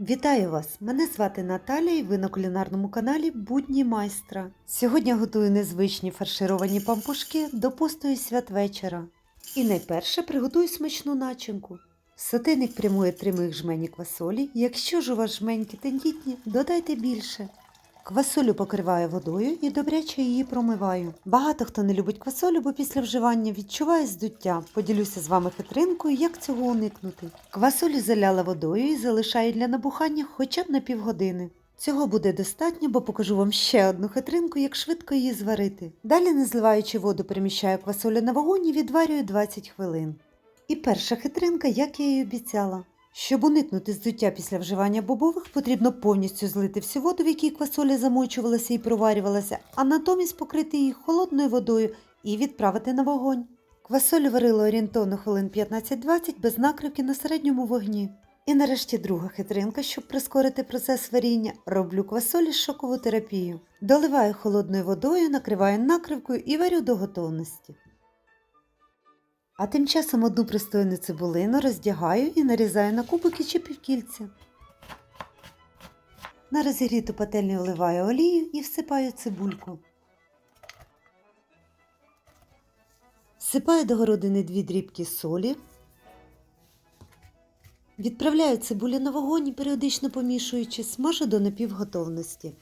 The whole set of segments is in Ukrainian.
Вітаю вас! Мене звати Наталя і ви на кулінарному каналі Будні майстра. Сьогодні готую незвичні фаршировані пампушки до посту і святвечора. І найперше приготую смачну начинку. Сотейник прямує три моїх жмені квасолі. Якщо ж у вас жменьки тендітні, додайте більше. Квасолю покриваю водою і добряче її промиваю. Багато хто не любить квасолю, бо після вживання відчуває здуття. Поділюся з вами хитринкою, як цього уникнути. Квасолю заляла водою і залишаю для набухання хоча б на півгодини. Цього буде достатньо, бо покажу вам ще одну хитринку, як швидко її зварити. Далі, не зливаючи воду, переміщаю квасолю на вогонь і відварюю 20 хвилин. І перша хитринка, як я і обіцяла. Щоб уникнути здуття після вживання бобових, потрібно повністю злити всю воду, в якій квасоля замочувалася і проварювалася, а натомість покрити її холодною водою і відправити на вогонь. Квасолю варила орієнтовно хвилин 15-20 без накривки на середньому вогні. І нарешті друга хитринка, щоб прискорити процес варіння, роблю квасолі шокову терапію. Доливаю холодною водою, накриваю накривкою і варю до готовності. А тим часом одну пристойну цибулину роздягаю і нарізаю на кубики чи півкільця. На розігріту пательню вливаю олію і всипаю цибульку. Всипаю до городини дві дрібки солі. Відправляю цибулю на вогонь і періодично помішуючи, смажу до напівготовності.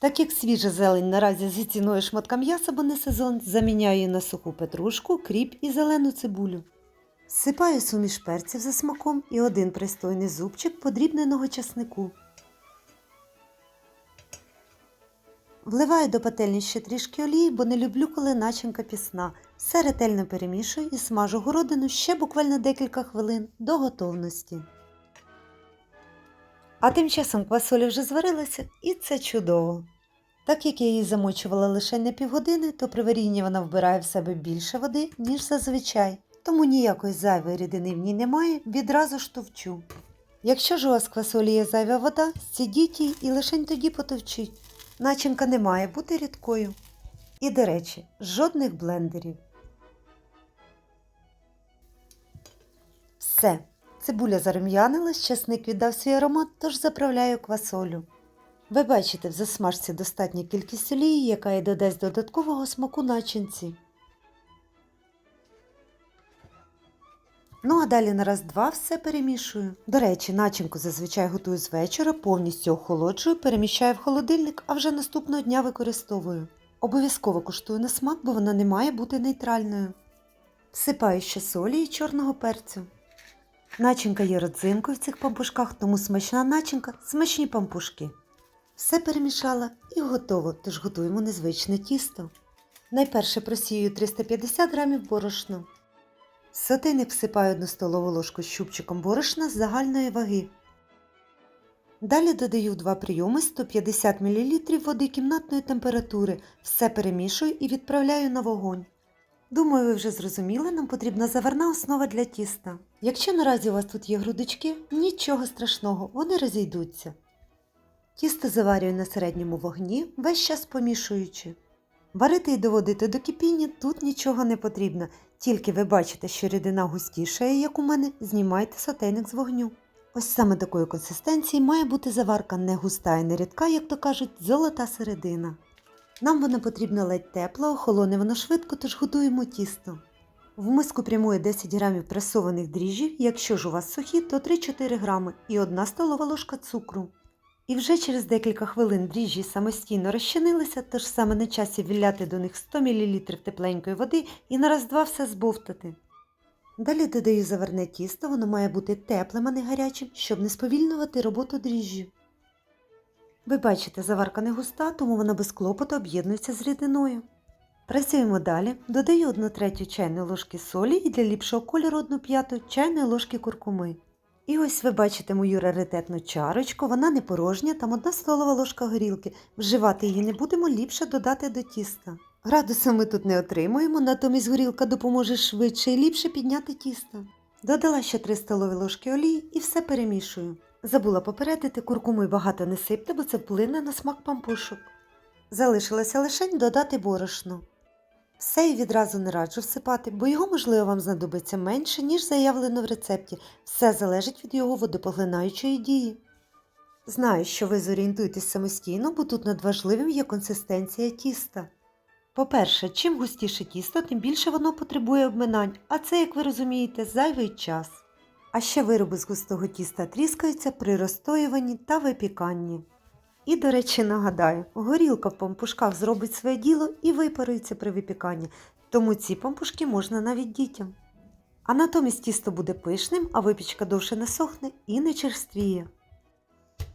Так як свіжа зелень наразі за ціною шматка м'яса, бо не сезон, заміняю її на суху петрушку, кріп і зелену цибулю. Сипаю суміш перців за смаком і один пристойний зубчик подрібненого часнику. Вливаю до пательні ще трішки олії, бо не люблю, коли начинка пісна. Все ретельно перемішую і смажу городину ще буквально декілька хвилин до готовності. А тим часом квасоля вже зварилася, і це чудово. Так як я її замочувала лише на півгодини, то при варінні вона вбирає в себе більше води, ніж зазвичай, тому ніякої зайвої рідини в ній немає, відразу ж товчу. Якщо ж у вас квасолі є зайва вода, сідіть її і лише тоді потовчіть. Начинка не має бути рідкою. І, до речі, жодних блендерів. Все. Цибуля зарум'янилась, часник віддав свій аромат, тож заправляю квасолю. Ви бачите в засмажці достатня кількість олії, яка й додасть додаткового смаку начинці. Ну а далі на раз-два все перемішую. До речі, начинку зазвичай готую з вечора, повністю охолоджую, переміщаю в холодильник, а вже наступного дня використовую. Обов'язково куштую на смак, бо вона не має бути нейтральною. Всипаю ще солі і чорного перцю. Начинка є родзинкою в цих пампушках, тому смачна начинка смачні пампушки. Все перемішала і готово, тож готуємо незвичне тісто. Найперше просію 350 г борошна. В сотейник всипаю 1 столову ложку з щупчиком борошна з загальної ваги. Далі додаю в два прийоми 150 мл води кімнатної температури, все перемішую і відправляю на вогонь. Думаю, ви вже зрозуміли, нам потрібна заварна основа для тіста. Якщо наразі у вас тут є грудочки, нічого страшного, вони розійдуться. Тісто заварюю на середньому вогні, весь час помішуючи. Варити і доводити до кипіння тут нічого не потрібно, тільки ви бачите, що рідина густішає, як у мене, знімайте сотейник з вогню. Ось саме такої консистенції має бути заварка не густа і не рідка, як то кажуть, золота середина. Нам вона потрібна ледь тепла, охолоне вона швидко, тож готуємо тісто. В миску прямує 10 грамів пресованих дріжджів, якщо ж у вас сухі, то 3-4 грами і 1 столова ложка цукру. І вже через декілька хвилин дріжджі самостійно розчинилися, тож саме на часі віляти до них 100 мл тепленької води і на раз-два все збовтати. Далі додаю заварне тісто, воно має бути теплим, а не гарячим, щоб не сповільнювати роботу дріжджів. Ви бачите, заварка не густа, тому вона без клопоту об'єднується з рідиною. Працюємо далі. Додаю 1 третю чайної ложки солі і для ліпшого кольору 1 п'яту чайної ложки куркуми. І ось ви бачите мою раритетну чарочку, вона не порожня, там 1 столова ложка горілки. Вживати її не будемо, ліпше додати до тіста. Градуса ми тут не отримуємо, натомість горілка допоможе швидше і ліпше підняти тісто. Додала ще 3 столові ложки олії і все перемішую. Забула попередити, куркуму й багато не сипте, бо це вплине на смак пампушок. Залишилося лише додати борошно. Все і відразу не раджу всипати, бо його, можливо, вам знадобиться менше, ніж заявлено в рецепті. Все залежить від його водопоглинаючої дії. Знаю, що ви зорієнтуєтесь самостійно, бо тут надважливим є консистенція тіста. По-перше, чим густіше тісто, тим більше воно потребує обминань, а це, як ви розумієте, зайвий час. А ще вироби з густого тіста тріскаються при розстоюванні та випіканні. І, до речі, нагадаю, горілка в пампушках зробить своє діло і випарується при випіканні, тому ці пампушки можна навіть дітям. А натомість тісто буде пишним, а випічка довше не сохне і не черствіє.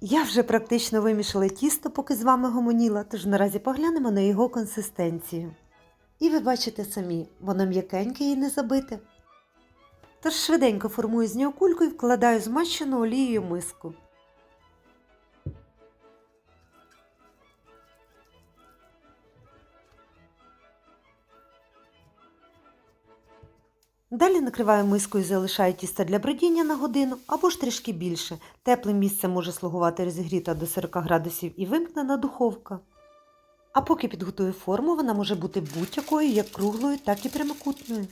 Я вже практично вимішала тісто, поки з вами гомоніла, тож наразі поглянемо на його консистенцію. І ви бачите самі, воно м'якеньке і не забите. Тож швиденько формую з нього кульку і вкладаю змащену олією миску. Далі накриваю миску і залишаю тісто для бродіння на годину або ж трішки більше. Теплим місцем може слугувати розігріта до 40 градусів і вимкнена духовка. А поки підготую форму, вона може бути будь-якою, як круглою, так і прямокутною.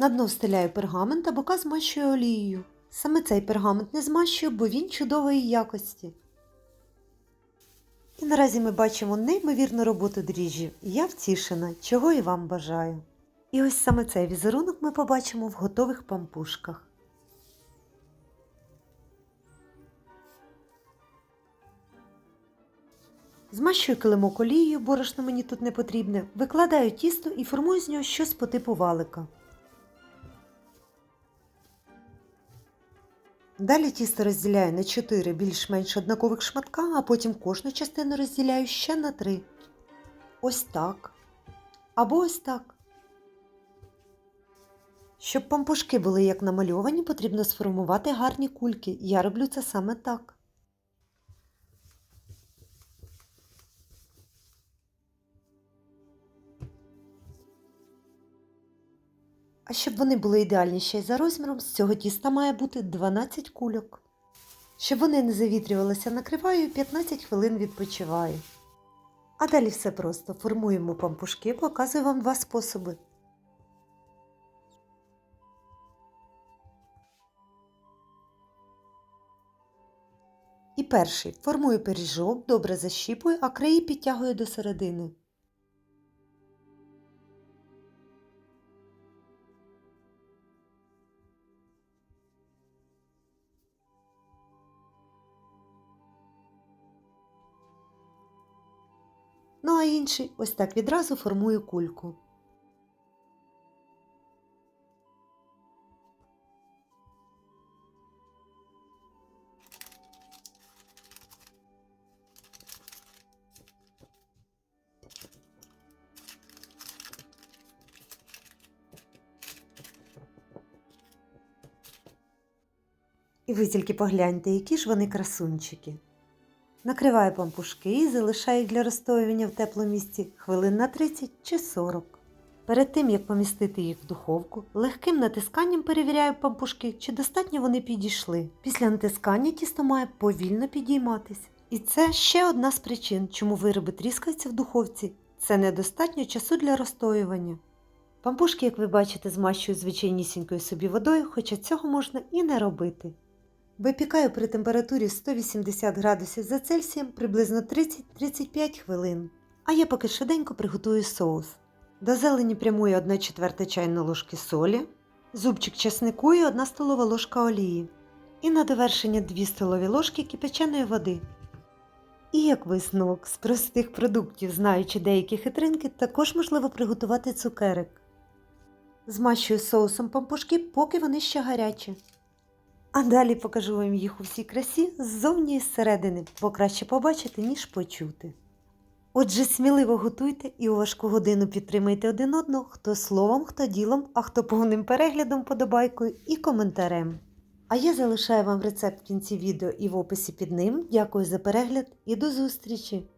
На дно встиляю пергамент а бока змащую олією. Саме цей пергамент не змащую, бо він чудової якості. І наразі ми бачимо неймовірну роботу дріжджів. Я втішена, чого і вам бажаю. І ось саме цей візерунок ми побачимо в готових пампушках. Змащую килимок олією, борошно мені тут не потрібне, викладаю тісто і формую з нього щось по типу валика. Далі тісто розділяю на 4 більш-менш однакових шматка, а потім кожну частину розділяю ще на 3. Ось так. Або ось так. Щоб пампушки були як намальовані, потрібно сформувати гарні кульки. Я роблю це саме так. А щоб вони були ідеальні ще й за розміром, з цього тіста має бути 12 кульок. Щоб вони не завітрювалися, накриваю і 15 хвилин відпочиваю. А далі все просто. Формуємо пампушки, показую вам два способи. І перший формую пиріжок, добре защіпую, а краї підтягую до середини. А інший ось так відразу формую кульку. І ви тільки погляньте, які ж вони красунчики. Накриваю пампушки і залишаю їх для розстоювання в теплому місці хвилин на 30 чи 40. Перед тим, як помістити їх в духовку, легким натисканням перевіряю пампушки, чи достатньо вони підійшли. Після натискання тісто має повільно підійматись. І це ще одна з причин, чому вироби тріскаються в духовці. Це недостатньо часу для розстоювання. Пампушки, як ви бачите, змащую звичайнісінькою собі водою, хоча цього можна і не робити. Випікаю при температурі 180 градусів за Цельсієм приблизно 30-35 хвилин. А я поки швиденько приготую соус. До зелені прямую 1 четверта чайної ложки солі, зубчик чеснику і 1 столова ложка олії. І на довершення 2 столові ложки кипяченої води. І як висновок, з простих продуктів, знаючи деякі хитринки, також можливо приготувати цукерик. Змащую соусом пампушки, поки вони ще гарячі. А далі покажу вам їх у всій красі ззовні і зсередини, бо краще побачити, ніж почути. Отже, сміливо готуйте і у важку годину підтримайте один одного, хто словом, хто ділом, а хто повним переглядом, подобайкою і коментарем. А я залишаю вам рецепт в кінці відео і в описі під ним. Дякую за перегляд і до зустрічі!